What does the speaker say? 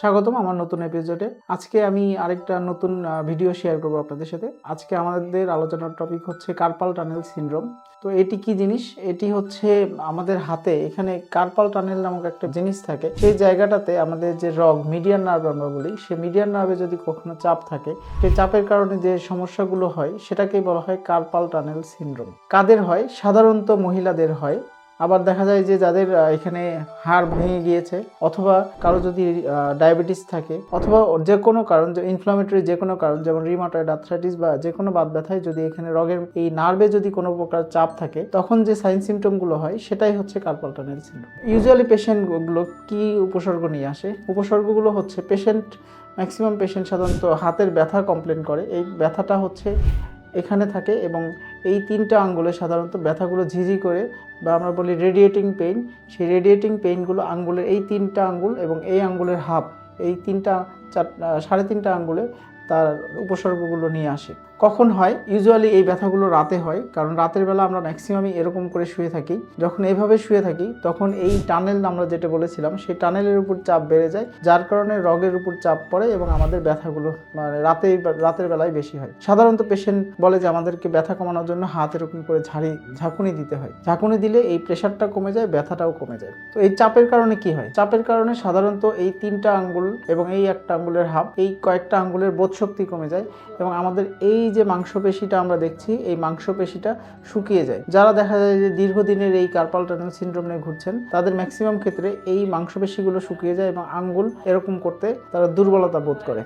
স্বাগতম আমার নতুন এপিসোডে আজকে আমি আরেকটা নতুন ভিডিও শেয়ার করব আপনাদের সাথে। আজকে আমাদের আলোচনার টপিক হচ্ছে কার্পাল টানেল সিনড্রোম তো এটি কি জিনিস? এটি হচ্ছে আমাদের হাতে, এখানে কার্পাল টানেল নামক একটা জিনিস থাকে। সেই জায়গাটাতে আমাদের যে রগ মিডিয়ান নার্ভ আমরা বলি, সে মিডিয়ান নার্ভে যদি কখনো চাপ থাকে সেই চাপের কারণে যে সমস্যাগুলো হয়, সেটাকেই বলা হয় কার্পাল টানেল সিনড্রোম কাদের হয়? সাধারণত মহিলাদের হয়। আবার দেখা যায় যে যাদের এখানে হাড় ভেঙে গিয়েছে, অথবা কারও যদি ডায়াবেটিস থাকে, অথবা যে কোনো কারণ, যে ইনফ্লামেটরি যে কোনো কারণ, যেমন রিমাটয়েড আর্থ্রাইটিস বা যে কোনো বাত ব্যথায় যদি এখানে রগের এই নার্ভে যদি কোনো প্রকার চাপ থাকে, তখন যে সাইন সিমটমগুলো হয়, সেটাই হচ্ছে কার্পাল টানেল সিনড্রোম ইউজুয়ালি পেশেন্টগুলো কি উপসর্গ নিয়ে আসে? উপসর্গগুলো হচ্ছে পেশেন্ট ম্যাক্সিমাম পেশেন্ট সাধারণত হাতের ব্যথা কমপ্লেন করে। এই ব্যথাটা হচ্ছে এখানে থাকে এবং এই তিনটা আঙ্গুলে সাধারণত ব্যথাগুলো ঝিঝি করে বা আমরা বলি রেডিয়েটিং পেইন সেই রেডিয়েটিং পেইনগুলো আঙ্গুলের এই তিনটা আঙ্গুল এবং এই আঙ্গুলের হাফ এই তিনটা চার সাড়ে তিনটা আঙ্গুলে তার উপসর্গগুলো নিয়ে আসে। কখন হয়? ইউজুয়ালি এই ব্যথাগুলো রাতে হয়, কারণ রাতের বেলা আমরা ম্যাক্সিমামই এরকম করে শুয়ে থাকি। যখন এইভাবে শুয়ে থাকি, তখন এই টানেল আমরা যেটা বলেছিলাম, সেই টানেলের উপর চাপ বেড়ে যায়, যার কারণে রগের উপর চাপ পড়ে এবং আমাদের ব্যথাগুলো মানে রাতে রাতের বেলায় বেশি হয়। সাধারণত পেশেন্ট বলে যে আমাদেরকে ব্যথা কমানোর জন্য হাত এরকম করে ঝাড়ি, ঝাঁকুনি দিতে হয়। ঝাঁকুনি দিলে এই প্রেশারটা কমে যায়, ব্যথাটাও কমে যায়। তো এই চাপের কারণে কি হয়? চাপের কারণে সাধারণত এই তিনটা আঙ্গুল এবং এই একটা আঙ্গুলের হাফ, এই কয়েকটা আঙ্গুলের বোধ শক্তি কমে যায় এবং আমাদের এই যে মাংসপেশিটা আমরা দেখছি, এই মাংসপেশিটা শুকিয়ে যায়। যারা দেখা যায় যে দীর্ঘদিনের এই কার্পাল টানেল সিনড্রোম নিয়ে ঘুরছেন, তাদের ম্যাক্সিমাম ক্ষেত্রে এই মাংসপেশিগুলো শুকিয়ে যায় এবং আঙ্গুল এরকম করতে তারা দুর্বলতা বোধ করে।